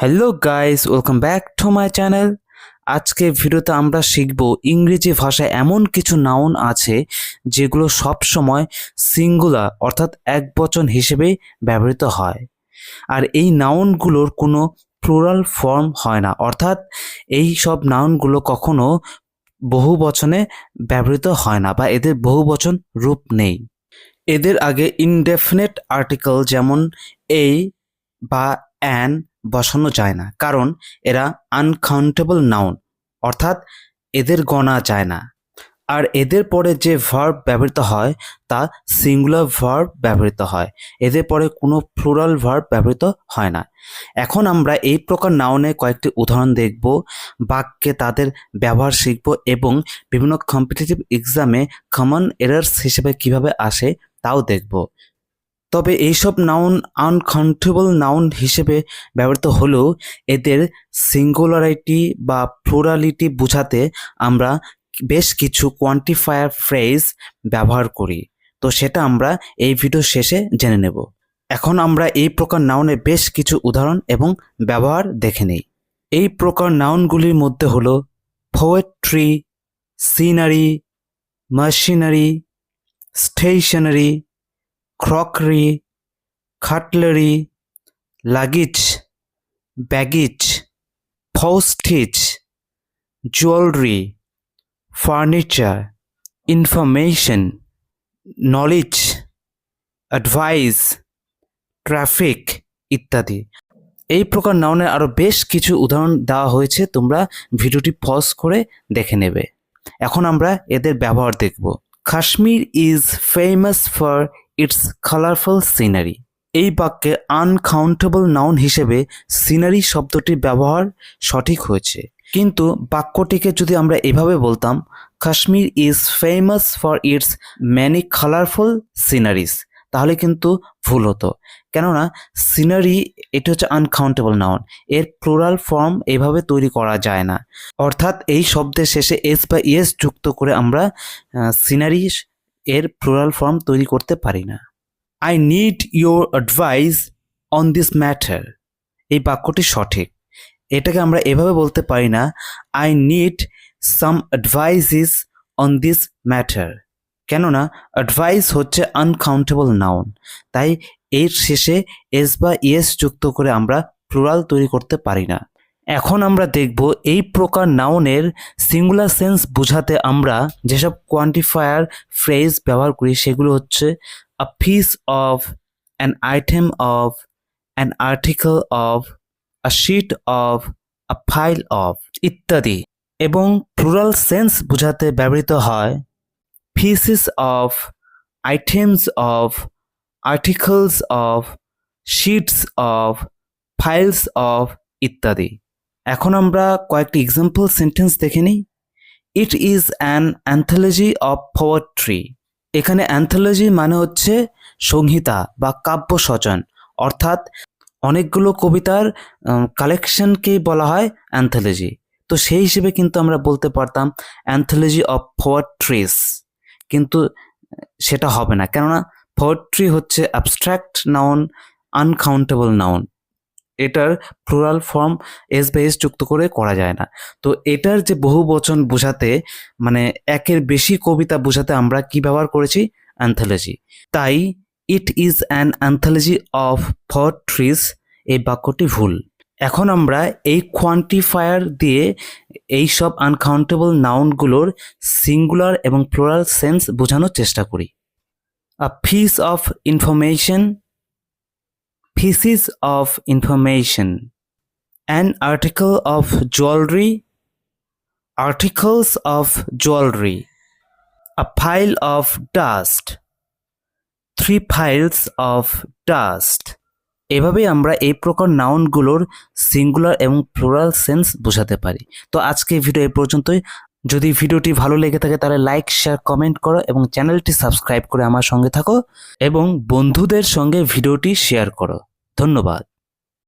Hello guys welcome back to my channel আজকে ভিডিওতে আমরা শিখব ইংরেজি ভাষায় এমন কিছু নাউন আছে যেগুলো সব সময় সিঙ্গুলার অর্থাৎ এক বচন হিসেবেই ব্যবহৃত হয়। আর এই নাউনগুলোর কোনো প্লুরাল ফর্ম হয় না, অর্থাৎ এই সব নাউনগুলো কখনো বহু বচনে ব্যবহৃত হয় না বা এদের বহু বচন রূপ নেই। এদের আগে ইনডেফিনেট আর্টিকেল যেমন এই বা অ্যান বসানো যায় না। কারণ এরা আনকাউন্টেবল নাউন অর্থাৎ এদের গণা যায় না। আর এদের পরে যে ভার্ব ব্যবহৃত হয়, তা সিঙ্গুলার ভার্ব ব্যবহৃত হয়। এদের পরে কোনো ফ্লোরাল ভার্ব ব্যবহৃত হয় না। এখন আমরা এই প্রকার নাউনের কয়েকটি উদাহরণ দেখব, বাক্যে তাদের ব্যবহার শিখব এবং বিভিন্ন কম্পিটিটিভ এক্সামে কমন এরার্স হিসেবে কীভাবে আসে তাও দেখব। তবে এইসব নাউন আনকাউন্টেবল নাউন হিসেবে ব্যবহৃত হলেও এদের সিঙ্গুলারিটি বা প্লুরালিটি বোঝাতে আমরা বেশ কিছু কোয়ান্টিফায়ার ফ্রেজ ব্যবহার করি। তো সেটা আমরা এই ভিডিও শেষে জেনে নেব। এখন আমরা এই প্রকার নাউনের বেশ কিছু উদাহরণ এবং ব্যবহার দেখে নিই। এই প্রকার নাউনগুলির মধ্যে হলো poetry scenery machinery stationery crockery, cutlery, luggage, baggage postage jewelry furniture information knowledge advice traffic ইত্যাদি। এই প্রকার নাউনের আরও বেশ কিছু উদাহরণ দেওয়া হয়েছে, তোমরা ভিডিওটি পজ করে দেখে নেবে। এখন আমরা এদের ব্যবহার দেখব। Kashmir is famous for its colourful scenery এই বাক্যে আনকাউন্টেবল নাউন হিসেবে সিনারি শব্দটির ব্যবহার সঠিক হয়েছে। কিন্তু বাক্যটিকে যদি আমরা এভাবে বলতাম Kashmir is famous for its many colourful sceneries তাহলে কিন্তু ভুল হতো। কেননা সিনারি এটি হচ্ছে আনকাউন্টেবল নাউন এর প্লুরাল ফর্ম এভাবে তৈরি করা যায় না। অর্থাৎ এই শব্দের শেষে এস বা ইয়েস যুক্ত করে আমরা সিনারি এর প্লুরাল ফর্ম তৈরি করতে পারি না। I need your advice on this matter এই বাক্যটি সঠিক। এটাকে আমরা এভাবে বলতে পারি না I need some advices on this matter কেননা অ্যাডভাইস হচ্ছে আনকাউন্টেবল নাউন তাই এর শেষে এস বা ইয়েস যুক্ত করে আমরা প্লুরাল তৈরি করতে পারি না। এখন আমরা দেখব এই প্রকার নাউনের সিঙ্গুলার সেন্স বোঝাতে আমরা যেসব কোয়ান্টিফায়ার ফ্রেজ ব্যবহার করি, সেগুলো হচ্ছে a piece of an item of an article of a sheet of a file of ইত্যাদি। এবং প্লুরাল সেন্স বোঝাতে ব্যবহৃত হয় pieces of items of articles of sheets of files of ইত্যাদি। এখন আমরা কয়েকটি এক্সাম্পল সেন্টেন্স দেখে নিই। It is an anthology of poetry এখানে অ্যান্থোলজি মানে হচ্ছে সংহিতা বা কাব্য সচন অর্থাৎ অনেকগুলো কবিতার কালেকশনকেই বলা হয় অ্যান্থোলজি তো সেই হিসেবে কিন্তু আমরা বলতে পারতাম অ্যান্থোলজি অফ পোয়েট্রিস কিন্তু সেটা হবে না। কেননা পোয়েট্রি হচ্ছে অ্যাবস্ট্রাক্ট নাউন আনকাউন্টেবল নাউন এটার প্লুরাল ফর্ম এস বা এস যুক্ত করে করা যায় না। তো এটার যে বহু বচন বোঝাতে মানে একের বেশি কবিতা বোঝাতে আমরা কি ব্যবহার করেছি? অ্যান্থোলজি তাই it is an anthology of poetries এই বাক্যটি ভুল। এখন আমরা এই কোয়ান্টিফায়ার দিয়ে এই সব আনকাউন্টেবল নাউনগুলোর সিঙ্গুলার এবং প্লোরাল সেন্স বোঝানোর চেষ্টা করি। A piece of information pieces of information. An article of jewelry. Articles of jewelry. A pile of dust. Three piles of dust. এভাবেই আমরা এই প্রকার নাউনগুলোর সিঙ্গুলার এবং প্লুরাল সেন্স বোঝাতে পারি। তো আজকে ভিডিও এই পর্যন্তই। যদি ভিডিওটি ভালো লেগে থাকে তাহলে লাইক শেয়ার কমেন্ট করো এবং চ্যানেলটি সাবস্ক্রাইব করে আমার সঙ্গে থাকো এবং বন্ধুদের সঙ্গে ভিডিওটি শেয়ার করো। ধন্যবাদ।